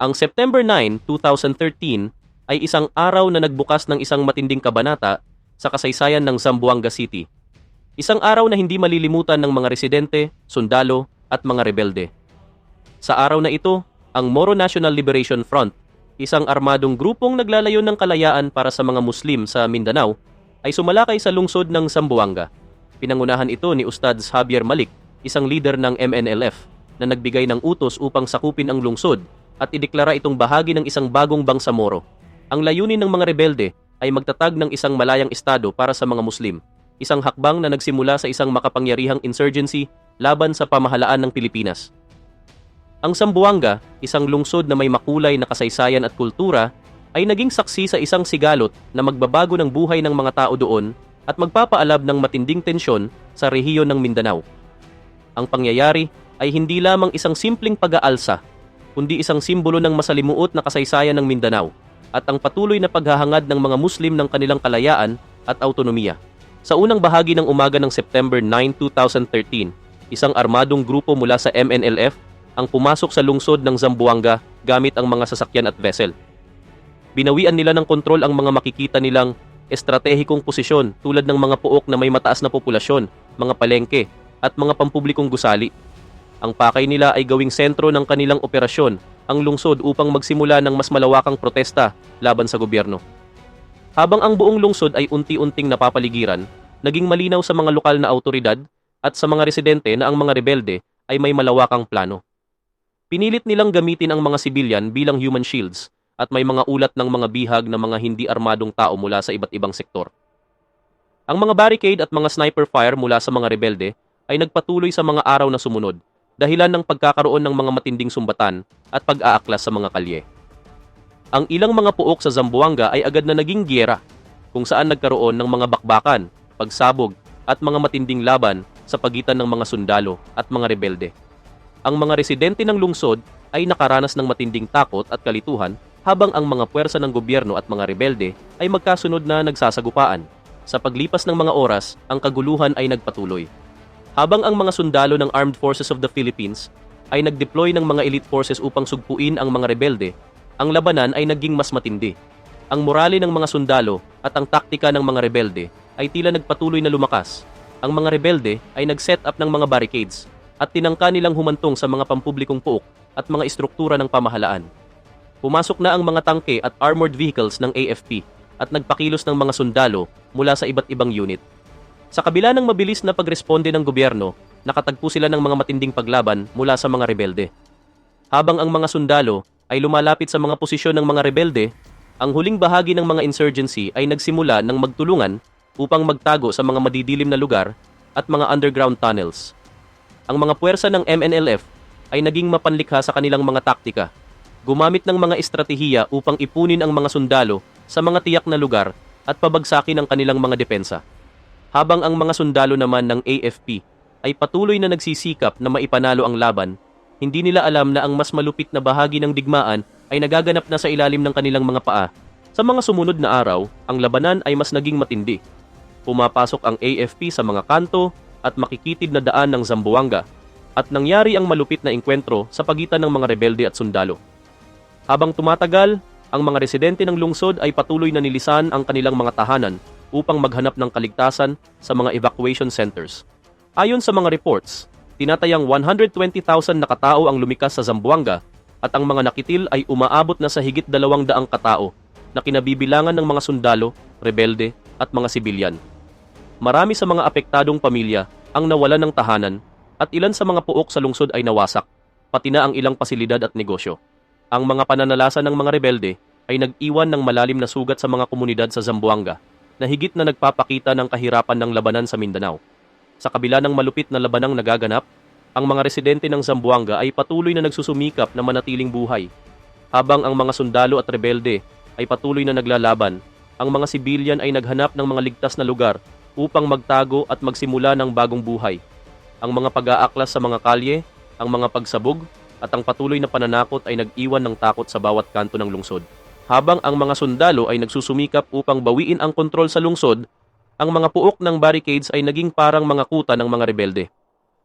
Ang September 9, 2013 ay isang araw na nagbukas ng isang matinding kabanata sa kasaysayan ng Zamboanga City. Isang araw na hindi malilimutan ng mga residente, sundalo at mga rebelde. Sa araw na ito, ang Moro National Liberation Front, isang armadong grupong naglalayon ng kalayaan para sa mga Muslim sa Mindanao, ay sumalakay sa lungsod ng Zamboanga. Pinangunahan ito ni Ustad Javier Malik, isang leader ng MNLF, na nagbigay ng utos upang sakupin ang lungsod at ideklara itong bahagi ng isang bagong bangsamoro. Ang layunin ng mga rebelde ay magtatag ng isang malayang estado para sa mga Muslim, isang hakbang na nagsimula sa isang makapangyarihang insurgency laban sa pamahalaan ng Pilipinas. Ang Sambuanga, isang lungsod na may makulay na kasaysayan at kultura, ay naging saksi sa isang sigalot na magbabago ng buhay ng mga tao doon at magpapaalab ng matinding tensyon sa rehiyon ng Mindanao. Ang pangyayari ay hindi lamang isang simpleng pag-aalsa kundi isang simbolo ng masalimuot na kasaysayan ng Mindanao at ang patuloy na paghahangad ng mga Muslim ng kanilang kalayaan at autonomiya. Sa unang bahagi ng umaga ng September 9, 2013, isang armadong grupo mula sa MNLF ang pumasok sa lungsod ng Zamboanga gamit ang mga sasakyan at vessel. Binawian nila ng kontrol ang mga makikita nilang estratehikong posisyon tulad ng mga puok na may mataas na populasyon, mga palengke, at mga pampublikong gusali ang pakay nila ay gawing sentro ng kanilang operasyon, ang lungsod upang magsimula ng mas malawakang protesta laban sa gobyerno. Habang ang buong lungsod ay unti-unting napapaligiran, naging malinaw sa mga lokal na autoridad at sa mga residente na ang mga rebelde ay may malawakang plano. Pinilit nilang gamitin ang mga sibilyan bilang human shields at may mga ulat ng mga bihag ng mga hindi armadong tao mula sa iba't ibang sektor. Ang mga barricade at mga sniper fire mula sa mga rebelde ay nagpatuloy sa mga araw na sumunod dahilan ng pagkakaroon ng mga matinding sumbatan at pag-aaklas sa mga kalye. Ang ilang mga puok sa Zamboanga ay agad na naging giyera kung saan nagkaroon ng mga bakbakan, pagsabog at mga matinding laban sa pagitan ng mga sundalo at mga rebelde. Ang mga residente ng lungsod ay nakaranas ng matinding takot at kalituhan habang ang mga puwersa ng gobyerno at mga rebelde ay magkasunod na nagsasagupaan. Sa paglipas ng mga oras, ang kaguluhan ay nagpatuloy habang ang mga sundalo ng Armed Forces of the Philippines ay nag-deploy ng mga elite forces upang sugpuin ang mga rebelde, ang labanan ay naging mas matindi. Ang morale ng mga sundalo at ang taktika ng mga rebelde ay tila nagpatuloy na lumakas. Ang mga rebelde ay nag-set up ng mga barricades at tinangka nilang humantong sa mga pampublikong puok at mga istruktura ng pamahalaan. Pumasok na ang mga tangke at armored vehicles ng AFP at nagpakilos ng mga sundalo mula sa iba't ibang unit sa kabila ng mabilis na pagresponde ng gobyerno, nakatagpo sila ng mga matinding paglaban mula sa mga rebelde. Habang ang mga sundalo ay lumalapit sa mga posisyon ng mga rebelde, ang huling bahagi ng mga insurgency ay nagsimula ng magtulungan upang magtago sa mga madidilim na lugar at mga underground tunnels. Ang mga puwersa ng MNLF ay naging mapanlikha sa kanilang mga taktika, gumamit ng mga estratehiya upang ipunin ang mga sundalo sa mga tiyak na lugar at pabagsakin ang kanilang mga depensa habang ang mga sundalo naman ng AFP ay patuloy na nagsisikap na maipanalo ang laban, hindi nila alam na ang mas malupit na bahagi ng digmaan ay nagaganap na sa ilalim ng kanilang mga paa. Sa mga sumunod na araw, ang labanan ay mas naging matindi. Pumapasok ang AFP sa mga kanto at makikitid na daan ng Zamboanga at nangyari ang malupit na engkwentro sa pagitan ng mga rebelde at sundalo. Habang tumatagal, ang mga residente ng lungsod ay patuloy na nilisan ang kanilang mga tahanan upang maghanap ng kaligtasan sa mga evacuation centers. Ayon sa mga reports, tinatayang 120,000 na katao ang lumikas sa Zamboanga at ang mga nakitil ay umaabot na sa higit dalawang daang katao na kinabibilangan ng mga sundalo, rebelde at mga sibilyan. Marami sa mga apektadong pamilya ang nawalan ng tahanan at ilan sa mga puok sa lungsod ay nawasak, pati na ang ilang pasilidad at negosyo. Ang mga pananalasa ng mga rebelde ay nag-iwan ng malalim na sugat sa mga komunidad sa Zamboanga na higit na nagpapakita ng kahirapan ng labanan sa Mindanao. Sa kabila ng malupit na labanang nagaganap, ang mga residente ng Zamboanga ay patuloy na nagsusumikap na manatiling buhay. Habang ang mga sundalo at rebelde ay patuloy na naglalaban, ang mga sibilyan ay naghanap ng mga ligtas na lugar upang magtago at magsimula ng bagong buhay. Ang mga pag-aaklas sa mga kalye, ang mga pagsabog, at ang patuloy na pananakot ay nag-iwan ng takot sa bawat kanto ng lungsod. Habang ang mga sundalo ay nagsusumikap upang bawiin ang kontrol sa lungsod, ang mga puok ng barricades ay naging parang mga kuta ng mga rebelde.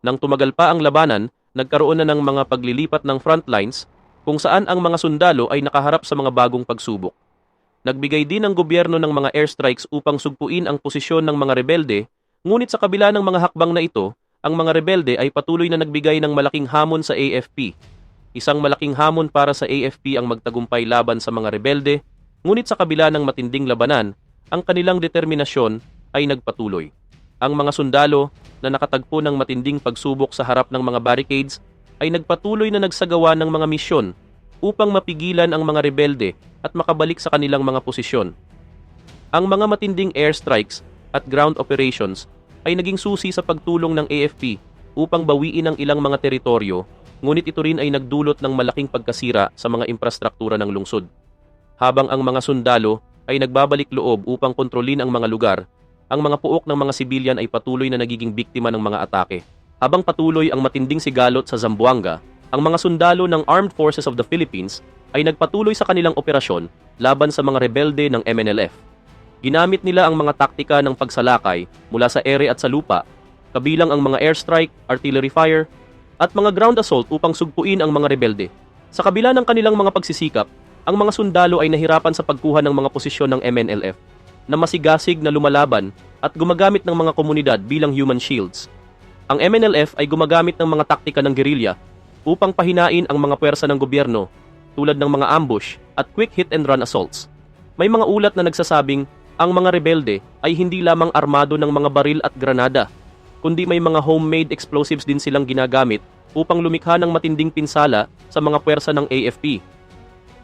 Nang tumagal pa ang labanan, nagkaroon na ng mga paglilipat ng front lines kung saan ang mga sundalo ay nakaharap sa mga bagong pagsubok. Nagbigay din ang gobyerno ng mga airstrikes upang sugpuin ang posisyon ng mga rebelde, ngunit sa kabila ng mga hakbang na ito, ang mga rebelde ay patuloy na nagbigay ng malaking hamon sa AFP. Isang malaking hamon para sa AFP ang magtagumpay laban sa mga rebelde, ngunit sa kabila ng matinding labanan, ang kanilang determinasyon ay nagpatuloy. Ang mga sundalo na nakatagpo ng matinding pagsubok sa harap ng mga barricades ay nagpatuloy na nagsagawa ng mga misyon upang mapigilan ang mga rebelde at makabalik sa kanilang mga posisyon. Ang mga matinding airstrikes at ground operations ay naging susi sa pagtulong ng AFP upang bawiin ang ilang mga teritoryo, ngunit ito rin ay nagdulot ng malaking pagkasira sa mga infrastruktura ng lungsod. Habang ang mga sundalo ay nagbabalik loob upang kontrolin ang mga lugar, ang mga puok ng mga sibilyan ay patuloy na nagiging biktima ng mga atake. Habang patuloy ang matinding sigalot sa Zamboanga, ang mga sundalo ng Armed Forces of the Philippines ay nagpatuloy sa kanilang operasyon laban sa mga rebelde ng MNLF. Ginamit nila ang mga taktika ng pagsalakay mula sa ere at sa lupa, kabilang ang mga airstrike, artillery fire, at mga ground assault upang sugpuin ang mga rebelde. Sa kabila ng kanilang mga pagsisikap, ang mga sundalo ay nahirapan sa pagkuha ng mga posisyon ng MNLF na masigasig na lumalaban at gumagamit ng mga komunidad bilang human shields. Ang MNLF ay gumagamit ng mga taktika ng gerilya upang pahinain ang mga pwersa ng gobyerno tulad ng mga ambush at quick hit and run assaults. May mga ulat na nagsasabing ang mga rebelde ay hindi lamang armado ng mga baril at granada, kundi may mga homemade explosives din silang ginagamit upang lumikha ng matinding pinsala sa mga pwersa ng AFP.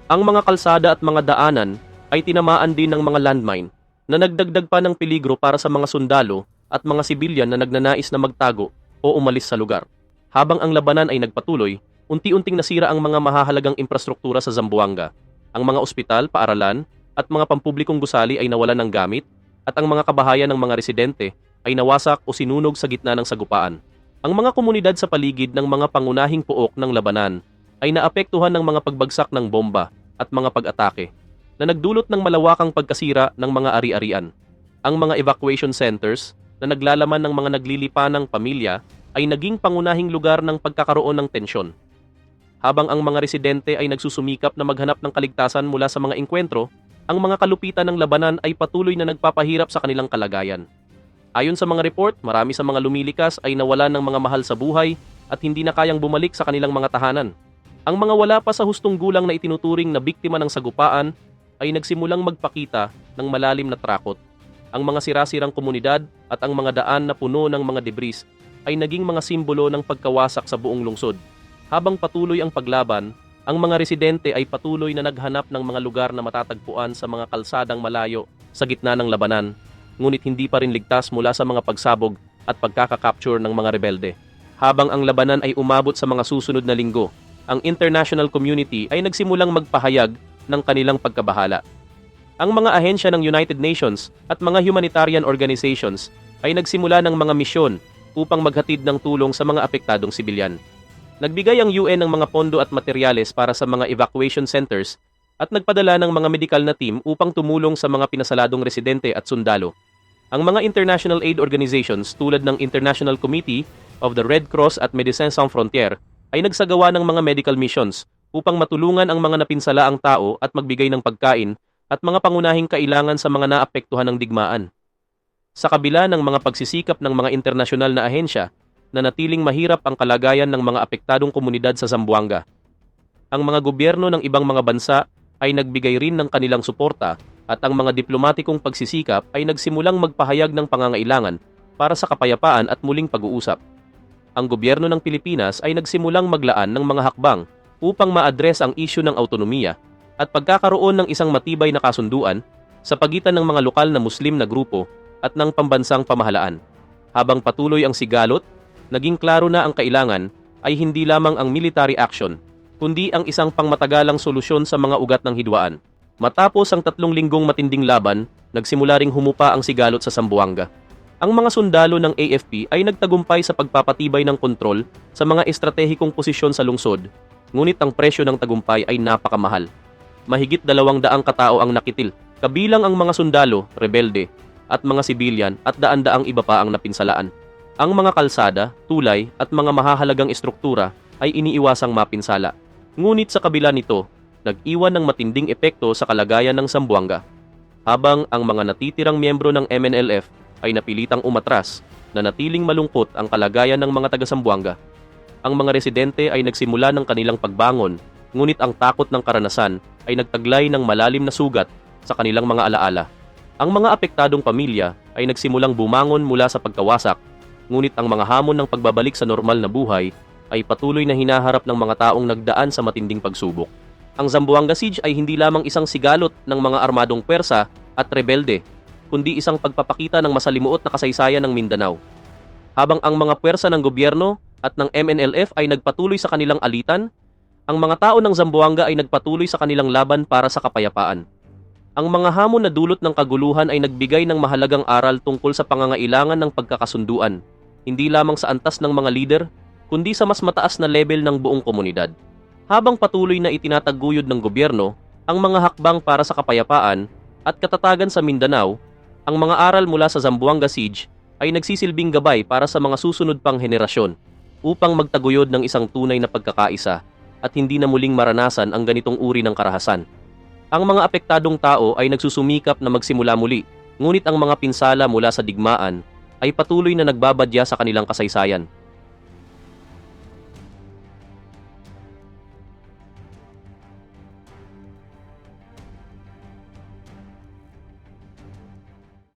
Ang mga kalsada at mga daanan ay tinamaan din ng mga landmine na nagdagdag pa ng peligro para sa mga sundalo at mga sibilyan na nagnanais na magtago o umalis sa lugar. Habang ang labanan ay nagpatuloy, unti-unting nasira ang mga mahahalagang infrastruktura sa Zamboanga. Ang mga ospital, paaralan, at mga pampublikong gusali ay nawalan ng gamit at ang mga kabahayan ng mga residente ay nawasak o sinunog sa gitna ng sagupaan. Ang mga komunidad sa paligid ng mga pangunahing puok ng labanan ay naapektuhan ng mga pagbagsak ng bomba at mga pag-atake na nagdulot ng malawakang pagkasira ng mga ari-arian. Ang mga evacuation centers na naglalaman ng mga naglilipanang pamilya ay naging pangunahing lugar ng pagkakaroon ng tensyon. Habang ang mga residente ay nagsusumikap na maghanap ng kaligtasan mula sa mga engkwentro, ang mga kalupitan ng labanan ay patuloy na nagpapahirap sa kanilang kalagayan. Ayon sa mga report, marami sa mga lumilikas ay nawala ng mga mahal sa buhay at hindi na kayang bumalik sa kanilang mga tahanan. Ang mga wala pa sa hustong gulang na itinuturing na biktima ng sagupaan ay nagsimulang magpakita ng malalim na trakot. Ang mga sirasirang komunidad at ang mga daan na puno ng mga debris ay naging mga simbolo ng pagkawasak sa buong lungsod. Habang patuloy ang paglaban, ang mga residente ay patuloy na naghanap ng mga lugar na matatagpuan sa mga kalsadang malayo sa gitna ng labanan, ngunit hindi pa rin ligtas mula sa mga pagsabog at pagkakakapture ng mga rebelde. Habang ang labanan ay umabot sa mga susunod na linggo, ang international community ay nagsimulang magpahayag ng kanilang pagkabahala. Ang mga ahensya ng United Nations at mga humanitarian organizations ay nagsimula ng mga misyon upang maghatid ng tulong sa mga apektadong sibilyan. Nagbigay ang UN ng mga pondo at materyales para sa mga evacuation centers at nagpadala ng mga medical na team upang tumulong sa mga pinasaladong residente at sundalo. Ang mga international aid organizations tulad ng International Committee of the Red Cross at Médecins Sans Frontières ay nagsagawa ng mga medical missions upang matulungan ang mga napinsala ang tao at magbigay ng pagkain at mga pangunahing kailangan sa mga naapektuhan ng digmaan. Sa kabila ng mga pagsisikap ng mga internasyonal na ahensya, na natiling mahirap ang kalagayan ng mga apektadong komunidad sa Zamboanga. Ang mga gobyerno ng ibang mga bansa ay nagbigay rin ng kanilang suporta at ang mga diplomatikong pagsisikap ay nagsimulang magpahayag ng pangangailangan para sa kapayapaan at muling pag-uusap. Ang gobyerno ng Pilipinas ay nagsimulang maglaan ng mga hakbang upang ma-address ang isyu ng autonomiya at pagkakaroon ng isang matibay na kasunduan sa pagitan ng mga lokal na Muslim na grupo at ng pambansang pamahalaan. Habang patuloy ang sigalot naging klaro na ang kailangan ay hindi lamang ang military action, kundi ang isang pangmatagalang solusyon sa mga ugat ng hidwaan. Matapos ang tatlong linggong matinding laban, nagsimula ring humupa ang sigalot sa Sambuanga. Ang mga sundalo ng AFP ay nagtagumpay sa pagpapatibay ng kontrol sa mga estratehikong posisyon sa lungsod, ngunit ang presyo ng tagumpay ay napakamahal. Mahigit dalawang daang katao ang nakitil, kabilang ang mga sundalo, rebelde, at mga sibilyan at daan-daang iba pa ang napinsalaan. Ang mga kalsada, tulay at mga mahahalagang estruktura ay iniiwasang mapinsala. Ngunit sa kabila nito, nag-iwan ng matinding epekto sa kalagayan ng Zamboanga. Habang ang mga natitirang miyembro ng MNLF ay napilitang umatras na natiling malungkot ang kalagayan ng mga taga Zamboanga. Ang mga residente ay nagsimula ng kanilang pagbangon, ngunit ang takot ng karanasan ay nagtaglay ng malalim na sugat sa kanilang mga alaala. Ang mga apektadong pamilya ay nagsimulang bumangon mula sa pagkawasak, ngunit ang mga hamon ng pagbabalik sa normal na buhay ay patuloy na hinaharap ng mga taong nagdaan sa matinding pagsubok. Ang Zamboanga Siege ay hindi lamang isang sigalot ng mga armadong pwersa at rebelde, kundi isang pagpapakita ng masalimuot na kasaysayan ng Mindanao. Habang ang mga pwersa ng gobyerno at ng MNLF ay nagpatuloy sa kanilang alitan, ang mga tao ng Zamboanga ay nagpatuloy sa kanilang laban para sa kapayapaan. Ang mga hamon na dulot ng kaguluhan ay nagbigay ng mahalagang aral tungkol sa pangangailangan ng pagkakasunduan, hindi lamang sa antas ng mga lider, kundi sa mas mataas na level ng buong komunidad. Habang patuloy na itinataguyod ng gobyerno ang mga hakbang para sa kapayapaan at katatagan sa Mindanao, ang mga aral mula sa Zamboanga Siege ay nagsisilbing gabay para sa mga susunod pang henerasyon upang magtaguyod ng isang tunay na pagkakaisa at hindi na muling maranasan ang ganitong uri ng karahasan. Ang mga apektadong tao ay nagsusumikap na magsimula muli, ngunit ang mga pinsala mula sa digmaan ay patuloy na nagbabadya sa kanilang kasaysayan.